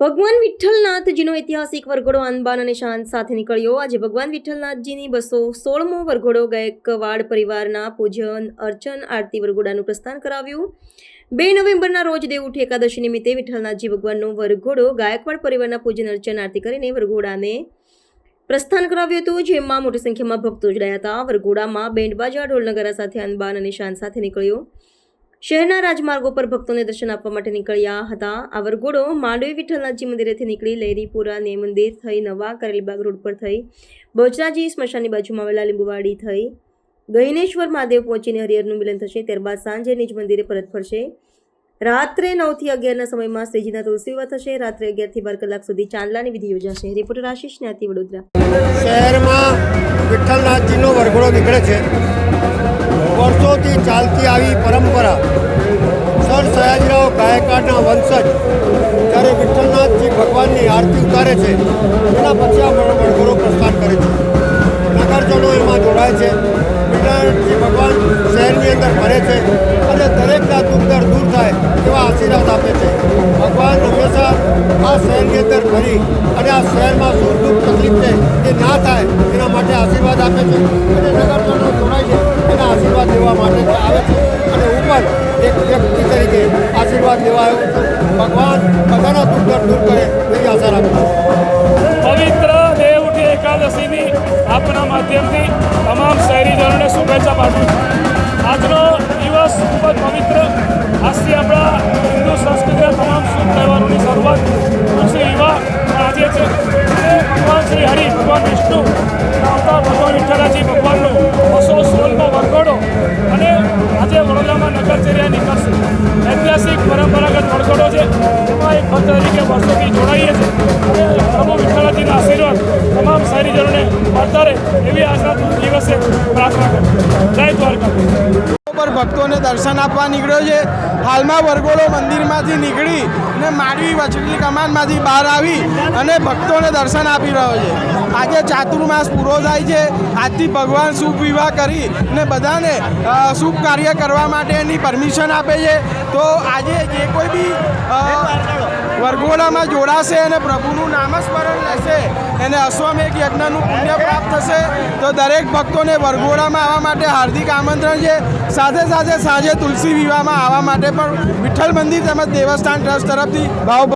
ભગવાન વિઠ્ઠલનાથજીનો ઐતિહાસિક વરઘોડો આનબાન અને શાન સાથે નીકળ્યો. આજે ભગવાન વિઠ્ઠલનાથજીની બસો સોળમો વરઘોડો ગાયકવાડ પરિવારના પૂજન, અર્ચન, આરતી વરઘોડાનું પ્રસ્થાન કરાવ્યું. બે નવેમ્બરના રોજ દેવઉઠી એકાદશી નિમિત્તે વિઠ્ઠલનાથજી ભગવાનનો વરઘોડો ગાયકવાડ પરિવારના પૂજન, અર્ચન, આરતી કરીને વરઘોડાને પ્રસ્થાન કરાવ્યું હતું, જેમાં મોટી સંખ્યામાં ભક્તો જોડાયા હતા. વરઘોડામાં બેન્ડબાજા ઢોલનગરા સાથે આનબાન અને શાન સાથે નીકળ્યો. શહેરના રાજમાર્ગો પર ભક્તોને દર્શન આપવા માટે નીકળ્યા હતા. આ વરઘોડો માંડવી વિઠ્ઠલનાથજી મંદિરેથી નીકળી લહેરીપુરા ને મંદિર થઈ, નવા કરેલીબાગ રોડ પર થઈ બહુચરાજી સ્મશાનની બાજુમાં આવેલા લીંબુવાડી થઈ. ગહિનેશ્વર મહાદેવ પહોંચીને હરિહરનું મિલન થશે. ત્યારબાદ સાંજે નિજ મંદિરે પરત ફરશે. રાત્રે નવથી અગિયારના સમયમાં શ્રીજીના તુલસી થશે. રાત્રે અગિયારથી બાર કલાક સુધી ચાંદલાની વિધિ યોજાશે. રિપોર્ટર આશીષ જ્ઞાતિ વડોદરા. શહેરમાં વિઠ્ઠલનાથજીનો વરઘોડો નીકળે છે. વર્ષોથી ચાલતી આવી પરંપરા. સર સયાજીરાવ ગાયકવાડના વંશજ. જ્યારે વિઠ્ઠલનાથજી ભગવાનની આરતી ઉતારે છે એના પછી આ વરઘોડો પ્રસ્થાન કરે છે. નગરજનો એમાં જોડાય છે. વિઠ્ઠલજી ભગવાન શહેરની અંદર ફરે છે અને દરેકના દુઃખદર દૂર થાય એવા આશીર્વાદ આપે છે. ભગવાન હંમેશા આ શહેરની અંદર ફરી અને આ શહેરમાં શું દુઃખ તકલીફ છે એ ના થાય એના માટે આશીર્વાદ આપે છે. અને આવે છે અને ઉપર એક વ્યક્તિ તરીકે આશીર્વાદ લેવા આવ્યો ભગવાન બધાના દુઃખ દર કરે એવી આશા રાખું પવિત્ર દેવઉઠી એકાદશીની આપના માધ્યમથી તમામ શહેરીજનોને શુભેચ્છા પાઠવું છું. આજનો દિવસ ખૂબ જ પવિત્ર. આજથી આપણા હિન્દુ સંસ્કૃતિના તમામ શુભ તહેવારોની શરૂઆત શ્રી યુવા આજે છે. ભગવાન શ્રી હરિ, ભગવાન વિષ્ણુ વડોદરામાં નગરચર્યા નીકળશે ઐતિહાસિક પરંપરાગત વરઘોડો છે. એમાં એક ભક્ત તરીકે વર્ષોથી જોડાઈએ છીએ. અને પ્રભુ વિઠ્ઠલાજીના આશીર્વાદ તમામ શહેરીજનોને મળતા રહે એવી આજના દિવસે પ્રાર્થના કરું જય દ્વારકા ભક્તોને દર્શન આપવા નીકળ્યો છે. હાલમાં વરઘોડો મંદિરમાંથી નીકળી અને માંડવી વચલી કમાનમાંથી બહાર આવી અને ભક્તોને દર્શન આપી રહ્યો છે. આજે ચાતુર્માસ પૂરો થાય છે. આજથી ભગવાન શુભ વિવાહ કરી અને બધાને શુભ કાર્ય કરવા માટે એની પરમિશન આપે છે. તો આજે જે કોઈ બી વરઘોડામાં જોડાશે અને પ્રભુનું નામસ્મરણ લેશે, એને અશ્વમેઘ યજ્ઞનું પુણ્ય થશે તો દરેક ભક્તોને વરઘોડામાં આવવા માટે હાર્દિક આમંત્રણ છે. સાથે સાથે સાંજે તુલસી વિવાહમાં આવવા માટે પણ વિઠ્ઠલ મંદિર તેમજ દેવસ્થાન ટ્રસ્ટ તરફથી ભાવ